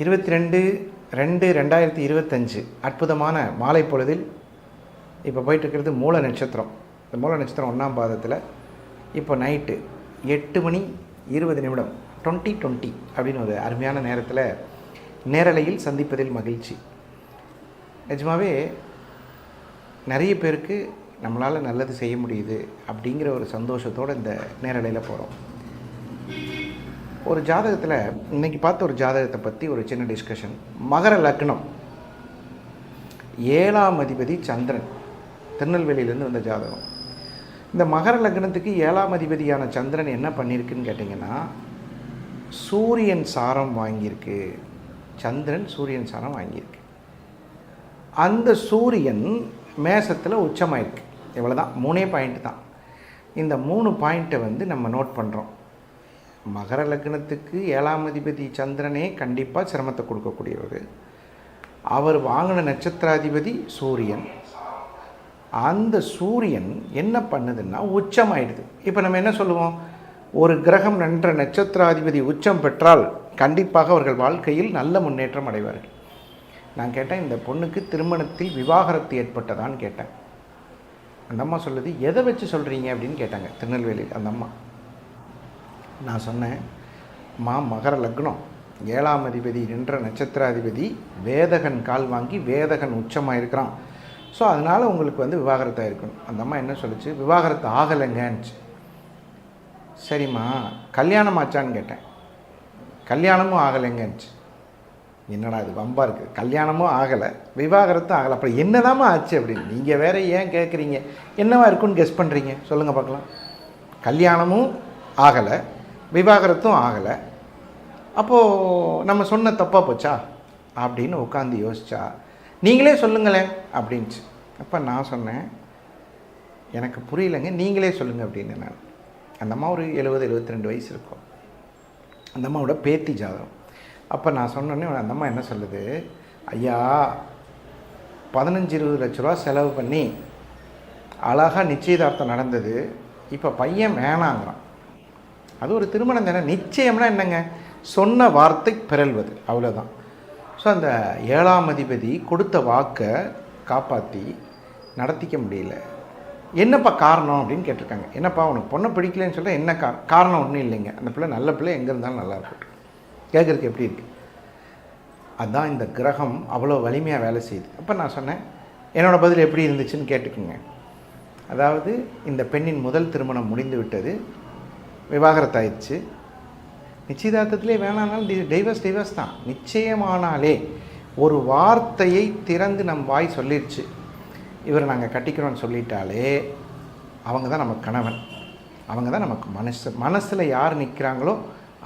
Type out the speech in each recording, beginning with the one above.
இருபத்தி ரெண்டு ரெண்டு ரெண்டாயிரத்தி இருபத்தஞ்சு அற்புதமான மாலை பொழுதில் இப்போ போயிட்டுருக்கிறது மூல நட்சத்திரம். இந்த மூல நட்சத்திரம் ஒன்றாம் பாதத்தில். இப்போ நைட்டு எட்டு மணி இருபது நிமிடம் டுவெண்ட்டி டுவெண்ட்டி அப்படின்னு ஒரு அருமையான நேரத்தில் நேரலையில் சந்திப்பதில் மகிழ்ச்சி. நிஜமாகவே நிறைய பேருக்கு நம்மளால் நல்லது செய்ய முடியுது அப்படிங்கிற ஒரு சந்தோஷத்தோடு இந்த நேரலையில் போகிறோம் ஒரு ஜாதகத்தில் இன்னைக்கு பார்த்த ஒரு ஜாதகத்தை பற்றி ஒரு சின்ன டிஸ்கஷன் மகர லக்னம். ஏழாம் அதிபதி சந்திரன். திருநெல்வேலியிலேருந்து வந்த ஜாதகம். இந்த மகர லக்னத்துக்கு ஏழாம் அதிபதியான சந்திரன் என்ன பண்ணியிருக்குன்னு கேட்டிங்கன்னா சூரியன் சாரம் வாங்கியிருக்கு. சந்திரன் சூரியன் சாரம் வாங்கியிருக்கு. அந்த சூரியன் மேசத்தில் உச்சமாயிருக்கு. இவ்வளோ தான் மூணே பாயிண்ட் தான். இந்த மூணு பாயிண்ட்டை வந்து நம்ம நோட் பண்ணுறோம் மகர லக்னத்துக்கு ஏழாம் அதிபதி சந்திரனே கண்டிப்பாக சிரமத்தை கொடுக்கக்கூடியவர். அவர் வாங்கின நட்சத்திராதிபதி சூரியன். அந்த சூரியன் என்ன பண்ணுதுன்னா உச்சமாயிடுது. இப்போ நம்ம என்ன சொல்லுவோம்? ஒரு கிரகம் நன்ற நட்சத்திராதிபதி உச்சம் பெற்றால் கண்டிப்பாக அவர்கள் வாழ்க்கையில் நல்ல முன்னேற்றம் அடைவார்கள். நான் கேட்டேன் இந்த பொண்ணுக்கு திருமணத்தில் விவாகரத்து ஏற்பட்டதான்னு கேட்டேன். அந்த அம்மா சொல்லுது எதை வச்சு சொல்கிறீங்க அப்படின்னு கேட்டாங்க திருநெல்வேலியில். அந்த அம்மா நான் சொன்னேன். மா மகர லக்னம். ஏழாம் அதிபதி நின்ற நட்சத்திராதிபதி வேதகன் கால் வாங்கி வேதகன் உச்சமாக இருக்கிறான். ஸோ அதனால் உங்களுக்கு வந்து விவாகரத்தாக இருக்கணும். அந்த அம்மா என்ன சொல்லுச்சு? விவாகரத்து ஆகலைங்கன்னுச்சு. சரிம்மா கல்யாணம் ஆச்சான்னு கேட்டேன். கல்யாணமும் ஆகலைங்கன்னுச்சு. என்னடா இது வம்பாக இருக்குது கல்யாணமும் ஆகலை விவாகரத்தும் ஆகலை. அப்புறம் என்னதாம்மா ஆச்சு அப்படின்னு? நீங்கள் வேற ஏன் கேட்குறீங்க என்னவா இருக்குன்னு கெஸ் பண்ணுறீங்க சொல்லுங்கள் பார்க்கலாம். கல்யாணமும் ஆகலை விவாகரத்தும் ஆகலை. அப்போது நம்ம சொன்ன தப்பாக போச்சா? அப்படின்னு உட்காந்து யோசிச்சா நீங்களே சொல்லுங்களேன் அப்படின்ச்சு அப்போ நான் சொன்னேன் எனக்கு புரியலைங்க நீங்களே சொல்லுங்கள் அப்படின்னு நான். அந்த அம்மா ஒரு எழுபது எழுபத்தி ரெண்டு வயசு இருக்கும். அந்த அம்மாவோட பேத்தி ஜாதகம். அப்போ நான் சொன்னோன்னே அந்த அம்மா என்ன சொல்லுது ஐயா பதினஞ்சு இருபது லட்ச ரூபா செலவு பண்ணி அழகாக நிச்சயதார்த்தம் நடந்தது. இப்போ பையன் வேணாங்கிறான். அது ஒரு திருமணம் தானே? நிச்சயம்னா என்னங்க? சொன்ன வார்த்தை பிறல்வது அவ்வளோதான் ஸோ அந்த ஏழாம் அதிபதி கொடுத்த வாக்கை காப்பாற்றி நடத்திக்க முடியல. என்னப்பா காரணம் அப்படின்னு கேட்டிருக்காங்க. என்னப்பா உனக்கு பொண்ணை பிடிக்கலன்னு சொல்ல என்ன கா காரணம் ஒன்றும் இல்லைங்க. அந்த பிள்ளை நல்ல பிள்ளை எங்கே இருந்தாலும் நல்லா இருக்கட்டும் கேட்குறதுக்கு எப்படி இருக்குது அதுதான் இந்த கிரகம் அவ்வளோ வலிமையாக வேலை செய்யுது. அப்போ நான் சொன்னேன் என்னோடய பதில் எப்படி இருந்துச்சுன்னு கேட்டுக்குங்க. அதாவது இந்த பெண்ணின் முதல் திருமணம் முடிந்து விட்டது. விவாகரத்தாயிடுச்சு. நிச்சயதார்த்தத்திலே வேணானாலும் டி டைவர்ஸ் டைவர்ஸ் தான். நிச்சயமானாலே ஒரு வார்த்தையை திறந்து நம் வாய் சொல்லிடுச்சு. இவரை நாங்கள் கட்டிக்கிறோன்னு சொல்லிட்டாலே அவங்க தான் நமக்கு கணவன். அவங்க தான் நமக்கு மனசு. மனசில் யார் நிற்கிறாங்களோ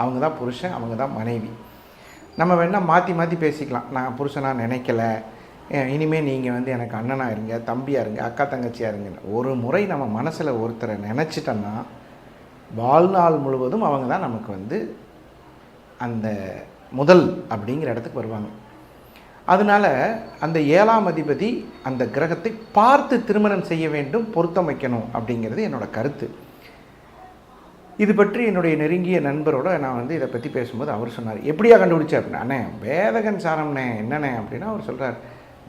அவங்க தான் புருஷன் அவங்க தான் மனைவி. நம்ம வேணால் மாற்றி மாற்றி பேசிக்கலாம். நான் புருஷனாக நினைக்கல. இனிமேல் நீங்கள் வந்து எனக்கு அண்ணனாக இருங்க தம்பியாக இருங்க அக்கா தங்கச்சியாக இருங்க ஒரு முறை நம்ம மனசில் ஒருத்தரை நினச்சிட்டோன்னா வாழ்நாள் முழுவதும் அவங்க தான் நமக்கு வந்து அந்த முதல் அப்படிங்கிற இடத்துக்கு வருவாங்க. அதனால் அந்த ஏழாம் அதிபதி அந்த கிரகத்தை பார்த்து திருமணம் செய்ய வேண்டும் பொருத்தம் வைக்கணும் அப்படிங்கிறது என்னோடய கருத்து. இது பற்றி என்னுடைய நெருங்கிய நண்பரோட நான் வந்து இதை பற்றி பேசும்போது அவர் சொன்னார். எப்படியா கண்டுபிடிச்சார் அப்படின்னா அண்ணே வேதகன் சாரம்ண்ணே என்னண்ணே அப்படின்னா அவர் சொல்கிறார்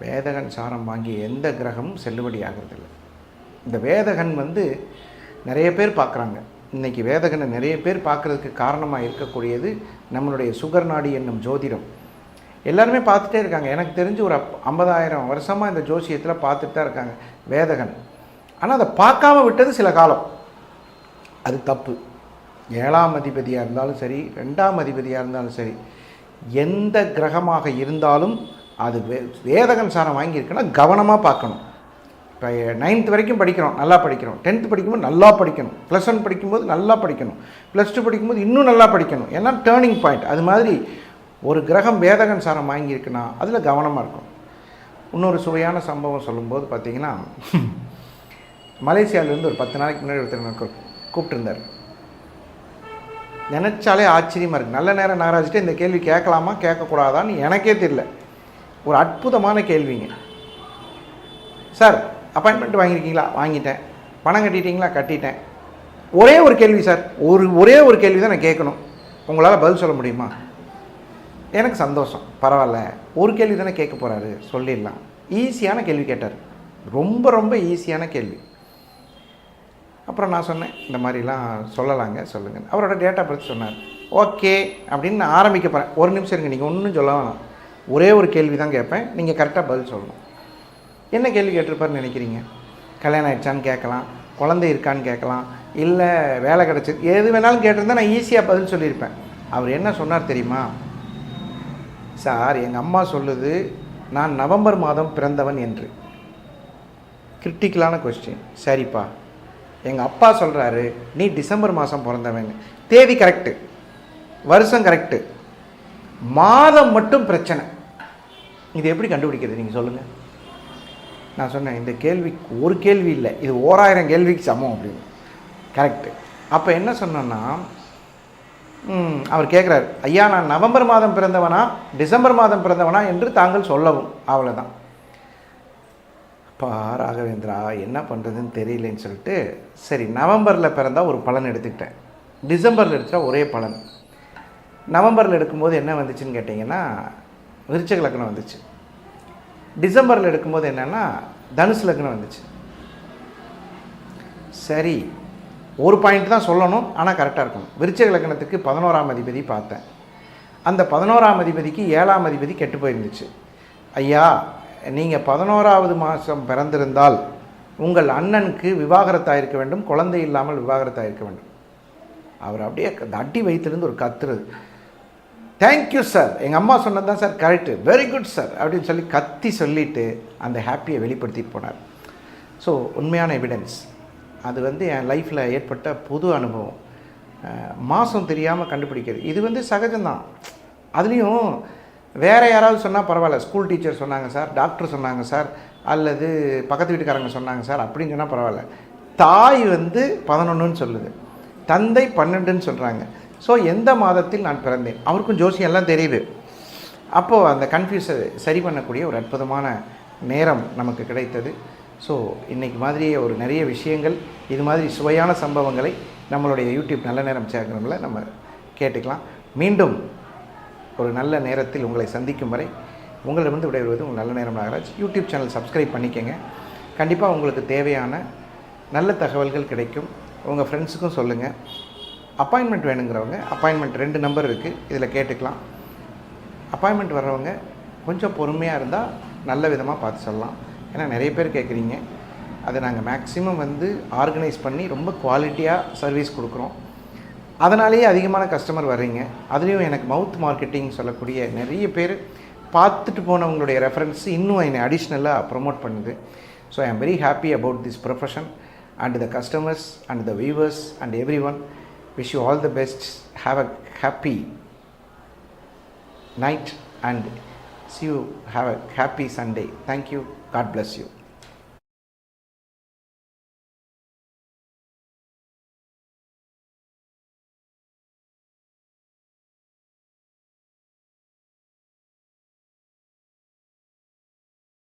வேதகன் சாரம் வாங்கி எந்த கிரகமும் செல்லுபடி ஆகிறதில்ல இந்த வேதகன் வந்து நிறைய பேர் பார்க்குறாங்க. இன்றைக்கி வேதகனை நிறைய பேர் பார்க்குறதுக்கு காரணமாக இருக்கக்கூடியது நம்மளுடைய சுகர் நாடி என்னும் ஜோதிடம். எல்லாருமே பார்த்துட்டே இருக்காங்க. எனக்கு தெரிஞ்சு ஒரு ஐம்பதாயிரம் வருஷமாக இந்த ஜோசியத்தில் பார்த்துட்டு தான் இருக்காங்க வேதகன். ஆனால் அதை பார்க்காம விட்டது சில காலம். அது தப்பு. ஏழாம் அதிபதியாக இருந்தாலும் சரி ரெண்டாம் அதிபதியாக இருந்தாலும் சரி எந்த கிரகமாக இருந்தாலும் அது வே வேதகன் சாரம் வாங்கியிருக்குன்னா கவனமாக பார்க்கணும். இப்போ நைன்த் வரைக்கும் படிக்கிறோம் நல்லா படிக்கிறோம். டென்த்து படிக்கும்போது நல்லா படிக்கணும். ப்ளஸ் ஒன் படிக்கும்போது நல்லா படிக்கணும். ப்ளஸ் டூ படிக்கும்போது இன்னும் நல்லா படிக்கணும். ஏன்னா டேர்னிங் பாயிண்ட் அது மாதிரி ஒரு கிரகம் வேதகன் சாரம் வாங்கியிருக்குன்னா அதில் கவனமாக இருக்கும் இன்னொரு சுவையான சம்பவம் சொல்லும்போது பார்த்தீங்கன்னா மலேசியாவிலேருந்து ஒரு பத்து நாளைக்கு முன்னாடி ஒருத்தர் கூப்பிட்டுருந்தார். நினச்சாலே ஆச்சரியமாக இருக்குது நல்ல நேரம் நாராஜிட்டு இந்த கேள்வி கேட்கலாமா கேட்கக்கூடாதான்னு எனக்கே தெரியல. ஒரு அற்புதமான கேள்விங்க. சார் அப்பாயின்மெண்ட் வாங்கியிருக்கீங்களா? வாங்கிட்டேன். பணம் கட்டிட்டீங்களா? கட்டிட்டேன். ஒரே ஒரு கேள்வி சார் ஒரு ஒரே ஒரு கேள்வி தான் நான் கேட்கணும். உங்களால் பதில் சொல்ல முடியுமா? எனக்கு சந்தோஷம். பரவாயில்ல. ஒரு கேள்வி தானே கேட்க போகிறாரு சொல்லிடலாம். ஈஸியான கேள்வி கேட்டார். ரொம்ப ரொம்ப ஈஸியான கேள்வி. அப்புறம் நான் சொன்னேன் இந்த மாதிரிலாம் சொல்லலாங்க சொல்லுங்கள் அவரோட டேட்டா பற்றி சொன்னார். ஓகே அப்படின்னு நான் ஆரம்பிக்க போகிறேன் ஒரு நிமிஷம் இருங்க நீங்கள் ஒன்றும் சொல்ல வேணாம். ஒரே ஒரு கேள்வி தான் கேட்பேன். நீங்கள் கரெக்டாக பதில் சொல்லணும். என்ன கேள்வி கேட்டிருப்பார்னு நினைக்கிறீங்க? கல்யாணம் ஆயிடுச்சான்னு கேட்கலாம் குழந்தை இருக்கான்னு கேட்கலாம் இல்லை வேலை கிடச்சி எது வேணாலும் கேட்டிருந்தா நான் ஈஸியாக பதில் சொல்லியிருப்பேன். அவர் என்ன சொன்னார் தெரியுமா? சார் எங்கள் அம்மா சொல்லுது நான் நவம்பர் மாதம் பிறந்தவன் என்று. கிரிட்டிக்கலான கொஸ்டின் சரிப்பா. எங்கள் அப்பா சொல்கிறாரு நீ டிசம்பர் மாதம் பிறந்தவன். தேதி கரெக்டு வருஷம் கரெக்டு மாதம் மட்டும் பிரச்சனை. இது எப்படி கண்டுபிடிக்கிறது? நீங்கள் சொல்லுங்கள் நான் சொன்னேன் இந்த கேள்வி ஒரு கேள்வி இல்லை இது ஓராயிரம் கேள்விக்கு சமம் அப்படின்னு. கரெக்டு அப்போ என்ன சொன்னோன்னா அவர் கேட்குறாரு ஐயா நான் நவம்பர் மாதம் பிறந்தவனா டிசம்பர் மாதம் பிறந்தவனா என்று தாங்கள் சொல்லவும் அவ்வளோதான் அப்பா ராகவேந்திரா என்ன பண்ணுறதுன்னு தெரியலன்னு சொல்லிட்டு சரி நவம்பரில் பிறந்தா ஒரு பலன் எடுத்துக்கிட்டேன். டிசம்பரில் எடுத்தா ஒரே பலன். நவம்பரில் எடுக்கும்போது என்ன வந்துச்சுன்னு கேட்டிங்கன்னா விருச்சக லக்னம் வந்துச்சு. டிசம்பரில் எடுக்கும்போது என்னென்னா தனுசு லக்னம் வந்துச்சு. சரி ஒரு பாயிண்ட் தான் சொல்லணும் ஆனால் கரெக்டாக இருக்கணும். விருச்சக லக்னத்துக்கு பதினோராம் அதிபதி பார்த்தேன். அந்த பதினோராம் அதிபதிக்கு ஏழாம் அதிபதி கெட்டு போயிருந்துச்சு. ஐயா நீங்கள் பதினோராவது மாதம் பிறந்திருந்தால் உங்கள் அண்ணனுக்கு விவாகரத்தாயிருக்க வேண்டும் குழந்தை இல்லாமல் விவாகரத்தாயிருக்க வேண்டும். அவர் அப்படியே அந்த அடி வயிற்றுலேருந்து ஒரு கத்துறது. தேங்க்யூ சார் எங்கள் அம்மா சொன்னது தான் sir correct very good sir அப்படின்னு சொல்லி கத்தி சொல்லிவிட்டு அந்த ஹாப்பியை வெளிப்படுத்திட்டு போனார். ஸோ உண்மையான எவிடன்ஸ் அது வந்து என் லைஃப்பில் ஏற்பட்ட புது அனுபவம். மாதம் தெரியாமல் கண்டுபிடிக்கிறது. இது வந்து சகஜம்தான். அதுலேயும் வேறு யாராவது சொன்னால் பரவாயில்ல. ஸ்கூல் டீச்சர் சொன்னாங்க சார் டாக்டர் சொன்னாங்க சார் அல்லது பக்கத்து வீட்டுக்காரங்க சொன்னாங்க சார் அப்படின்னு சொன்னால் பரவாயில்ல. தாய் வந்து பதினொன்றுன்னு சொல்லுது. தந்தை பன்னெண்டுன்னு சொல்கிறாங்க ஸோ எந்த மாதத்தில் நான் பிறந்தேன்? அவருக்கும் ஜோசியம் எல்லாம் தெரியுது. அப்போது அந்த கன்ஃபியூஸை சரி பண்ணக்கூடிய ஒரு அற்புதமான நேரம் நமக்கு கிடைத்தது. ஸோ இன்றைக்கி மாதிரியே ஒரு நிறைய விஷயங்கள் இது மாதிரி சுவையான சம்பவங்களை நம்மளுடைய யூடியூப் நல்ல நேரம் சேர்க்கிறோம்ல நம்ம கேட்டுக்கலாம். மீண்டும் ஒரு நல்ல நேரத்தில் உங்களை சந்திக்கும் வரை உங்களிடமிருந்து விடைபெறுவது உங்கள் நல்ல நேரம் நாகராஜ். யூடியூப் சேனல் சப்ஸ்கிரைப் பண்ணிக்கங்க. கண்டிப்பாக உங்களுக்கு தேவையான நல்ல தகவல்கள் கிடைக்கும். உங்கள் ஃப்ரெண்ட்ஸுக்கும் சொல்லுங்கள் அப்பாயின்மெண்ட் வேணுங்கிறவங்க அப்பாயின்மெண்ட் ரெண்டு நம்பர் இருக்குது இதில் கேட்டுக்கலாம். அப்பாயின்மெண்ட் வர்றவங்க கொஞ்சம் பொறுமையாக இருந்தால் நல்ல விதமாக பார்த்து சொல்லலாம். ஏன்னா நிறைய பேர் கேட்குறீங்க அதை நாங்கள் மேக்ஸிமம் வந்து ஆர்கனைஸ் பண்ணி ரொம்ப குவாலிட்டியாக சர்வீஸ் கொடுக்குறோம். அதனாலேயே அதிகமான கஸ்டமர் வர்றீங்க. அதுலேயும் எனக்கு மவுத் மார்க்கெட்டிங் சொல்லக்கூடிய நிறைய பேர் பார்த்துட்டு போனவங்களுடைய ரெஃபரன்ஸ் இன்னும் என்னை அடிஷ்னலாக ப்ரொமோட் பண்ணுது. So I am very happy about this profession and the customers and the viewers and every one Wish you all the best. Have a happy night and see you. Have a happy Sunday. Thank you. God bless you.